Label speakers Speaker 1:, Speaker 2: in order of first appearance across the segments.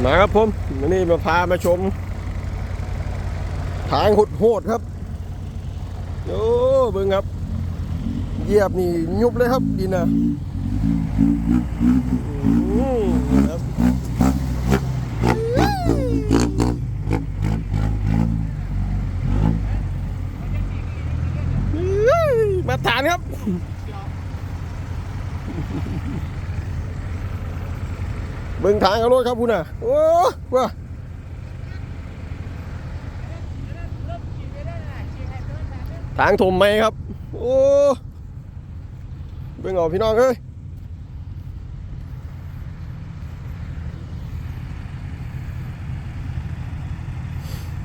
Speaker 1: มาครับผมวันนี้มาพามาชม ทางหุดโหดครับโอ้เบิ่งครับเหยียบนี่ยุบเลยครับดินนะอืมครับมาทานครับ เบิ่ง ทางเอารถครับคุณน่ะ โอ้ว้าทางถมไหมครับ โอ้เบิ่งเอพี่น้องเอ้ย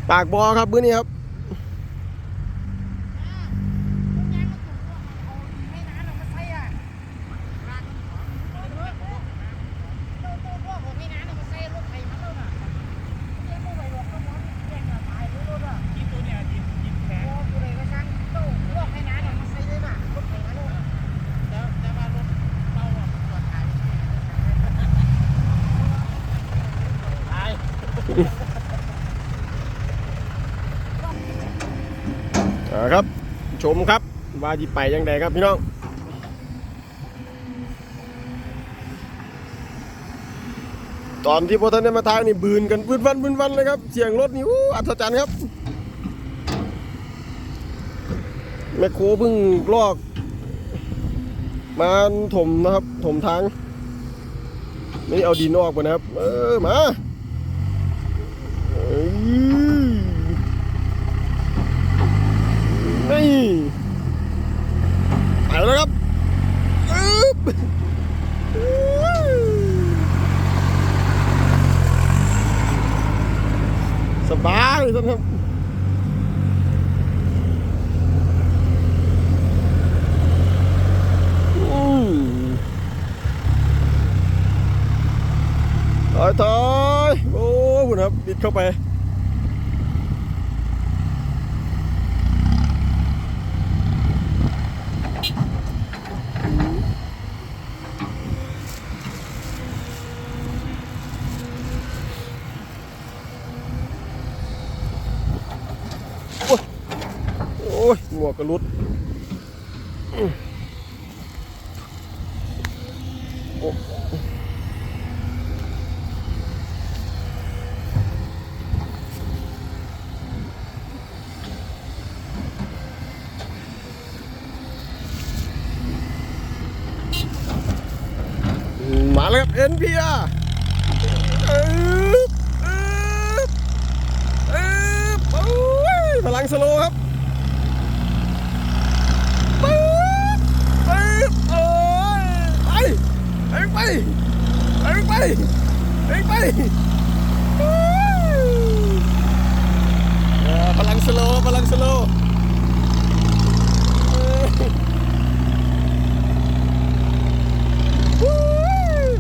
Speaker 1: ปากบอครับมื้อนี้ครับ ครับ ชมครับ ว่าจิไปยังไงครับพี่น้องตอนที่พอท่านได้มาทางนี่บืนกันบืนวันบืนวันเลยครับ เสียงรถนี่อู้อัศจรรย์ครับ แมคโครเพิ่งลอก มาถมนะครับ ถมทางไม่เอาดินออกมานะครับ เออ มาเอ้ย นี่ไปแล้วครับอึ๊บ สบายท่านครับอืมถอยถอยโอ้คุณครับบิดเข้าไป ยหมวกกระลุด มาแล้วครับ NPR อึ๊บอึ๊บอึ๊บโอ้ยพลังสโลครับ ปึ๊บปึ๊บโอ้ยไป ไปไปไปไปไปไปฮู้เออพลังสโลว์พลังสโลว์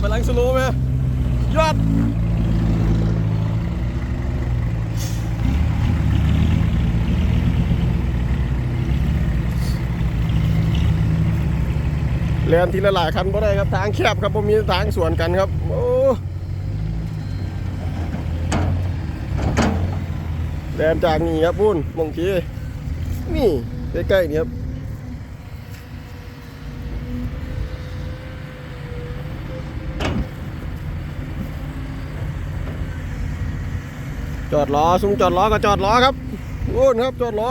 Speaker 1: พลังสโลว์ไหมยอด เรียนทีละหลายคันก็ได้ครับทางแคบครับผมมีทางสวนกันครับ โอ้เรียนจากนี่ครับปุ้นมงทีนี่ใกล้ๆนี่ครับจอดล้อซุ้มจอดล้อก็จอดล้อครับปุ้นครับจอดล้อ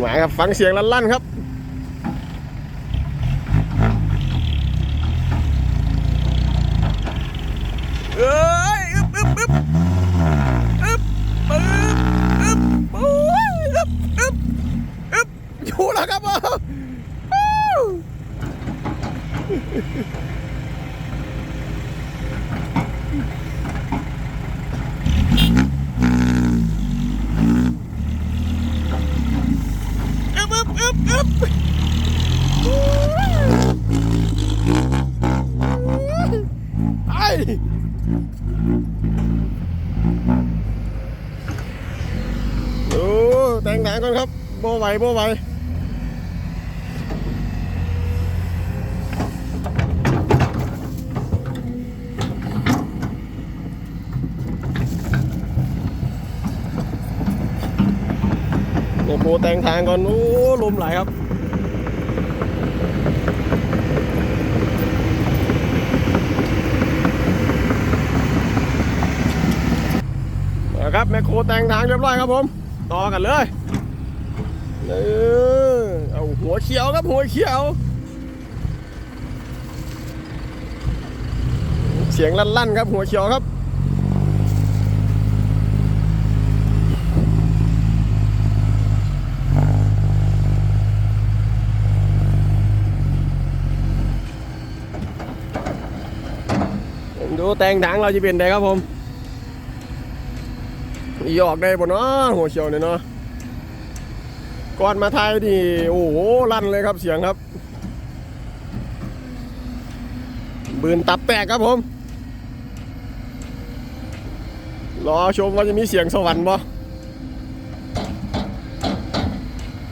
Speaker 1: หมายครับฟังเสียงลั่นๆครับเอ้ยอึบอึบอึบอึบปึ๊บอึบโอ้ยอึบอึบอึบอยู่แล้วครับผมฮู้ อึบอึบอึบอึบฮู้ดูแต่งหนังก่อนครับโบไหวโบไหว เนี่ยโบแต่งทางก่อน โอ้ลมไหลครับนะครับแมคโครแต่งทางเรียบร้อยครับผม ต่อกันเลยเออเอาหัวเขียวครับหัวเขียว เสียงลั่นๆครับหัวเขียวครับ ดูแตงทางเราจะเป็นไงครับผมอีออกได้บ่เนาะหัวเขียวเนี่ยเนาะก่อนมาไทยนี่โอ้โหลั่นเลยครับเสียงครับ บืนตับแตกครับผม รอชมว่าจะมีเสียงสวรรค์บ่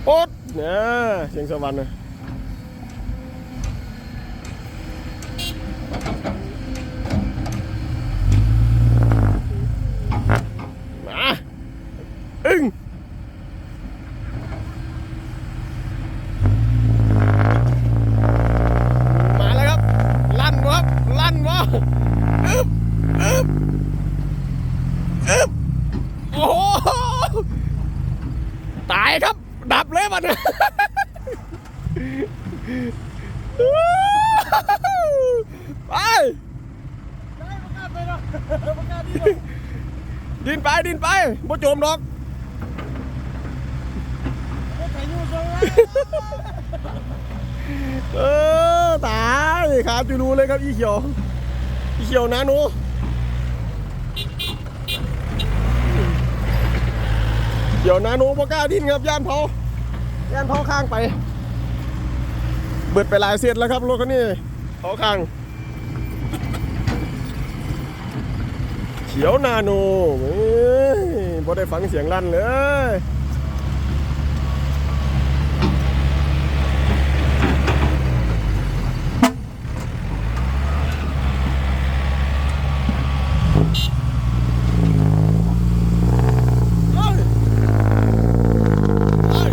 Speaker 1: โอ๊ดเนี่ยเสียงสวรรค์นะมาอึ้งมาแล้วครับ ลั่นวะลั่นวะ อึ๊บอึ๊บอึ๊บโอ้โหตายครับ ดับเลยมันไปดินไปดินไปบ่จมดอกเออตายขาดอยู่รูเลยครับอีเขียวอี เขียวนะหนูเดี๋ยวนาหนูบ่กล้าดิ้นครับย่านเผาย่านเผาข้างไป เบิดไปหลายเศษแล้วครับรถคันนี้เผาข้าง เขียวนาโนเอ้ยพอได้ฟังเสียงลั่นเลย เอ้ยเอ้ย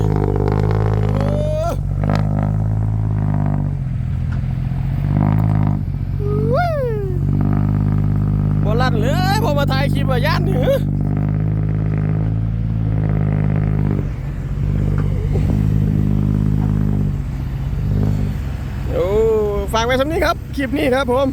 Speaker 1: โอ้อุ้ยบอลั่น เลยพอมาถ่ายคลิปว่าย่านเหนือโอ้ฝากไว้สำนี้ครับ คลิปนี้ครับผม